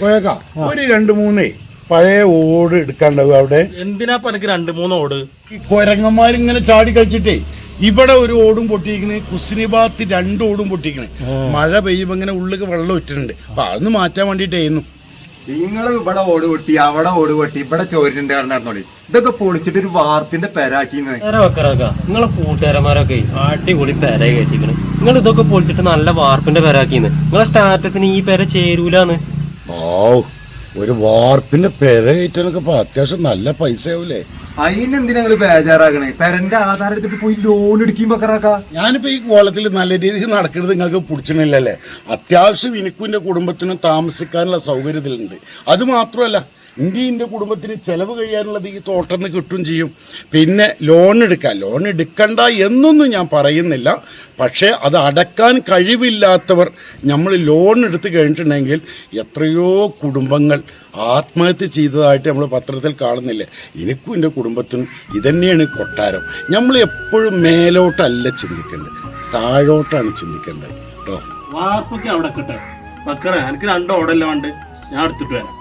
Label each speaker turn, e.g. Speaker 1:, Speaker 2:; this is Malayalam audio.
Speaker 1: പോയേക്കാം. ഒരു രണ്ട് മൂന്നേ. പഴയ ഓട് എടുക്കാണ്ടാവും അവിടെ.
Speaker 2: എന്തിനാ പനിക്ക് രണ്ട് മൂന്ന് ഓട്?
Speaker 1: ഈ കൊരങ്ങന്മാരിങ്ങനെ ചാടി കളിച്ചിട്ടേ ഇവിടെ ഒരു ഓടും പൊട്ടിയിരിക്കുന്നത് കുസിനി ഭാഗത്ത് രണ്ട് ഓടും പൊട്ടിയിരിക്കണേ. മഴ പെയ്യുമ്പോ ഇങ്ങനെ ഉള്ളിൽ വെള്ളം ഇട്ടിട്ടുണ്ട് അപ്പൊ അതൊന്ന് മാറ്റാൻ വേണ്ടിട്ടായിരുന്നു
Speaker 3: നിങ്ങൾ ഇവിടെ ഓട് പൊട്ടി അവിടെ ഓട് പൊട്ടി ഇവിടെ ചോരിട്ടുണ്ട് കാരണം ഇതൊക്കെ പൊളിച്ചിട്ട് ഒരു വാർപ്പിന്റെ
Speaker 4: പെരാക്കി നിങ്ങളെ കൂട്ടുകാരന്മാരൊക്കെ അടിപൊളി പെര കയറ്റിക്കണ് നിങ്ങൾ ഇതൊക്കെ പൊളിച്ചിട്ട് നല്ല വാർപ്പിന്റെ പെരാക്കിന്ന്. നിങ്ങളെ സ്റ്റാറ്റസിന് ഈ പെര ചേരൂലാന്ന്.
Speaker 1: ഓ ഒരു വാർപ്പിന്റെ പെര കയറ്റാനൊക്കെ ഇപ്പൊ അത്യാവശ്യം നല്ല പൈസ ആവൂലേ
Speaker 3: അതിനെന്തിനാ ബേജാറാകണേ? പെരന്റെ ആധാരം എടുത്തിട്ട് പോയി ലോൺ എടുക്കുകയും പക്കറാക്കാ
Speaker 1: ഞാനിപ്പോ ഈ കോലത്തിൽ നല്ല രീതിയിൽ നടക്കരുത് നിങ്ങൾക്ക് പിടിച്ചിട്ടില്ലല്ലേ അത്യാവശ്യം എനിക്കും എന്റെ കുടുംബത്തിനും താമസിക്കാനുള്ള സൗകര്യത്തിലുണ്ട്. അത് മാത്രമല്ല എന്റെ കുടുംബത്തിന് ചിലവ് കഴിയാനുള്ളത് ഈ തോട്ടം നിന്ന് കിട്ടും ചെയ്യും. പിന്നെ ലോൺ എടുക്കാം. ലോൺ എടുക്കണ്ട എന്നൊന്നും ഞാൻ പറയുന്നില്ല. പക്ഷേ അത് അടക്കാൻ കഴിവില്ലാത്തവർ നമ്മൾ ലോൺ എടുത്ത് കഴിഞ്ഞിട്ടുണ്ടെങ്കിൽ എത്രയോ കുടുംബങ്ങൾ ആത്മഹത്യ ചെയ്തതായിട്ട് നമ്മൾ പത്രത്തിൽ കാണുന്നില്ലേ? എനിക്കും എന്റെ കുടുംബത്തിനും ഇതന്നെയാണ് കൊട്ടാരം. നമ്മൾ എപ്പോഴും മേലോട്ടല്ല ചിന്തിക്കേണ്ടത്. താഴോട്ടാണ് ചിന്തിക്കേണ്ടത്. കേട്ടോ?
Speaker 2: വാർപ്പൊക്കെ അവിടെ കിട്ടെ വെക്കറ എനിക്ക് രണ്ട് ഓടല്ല ഞാൻ എടുത്തിട്ട് വരാം.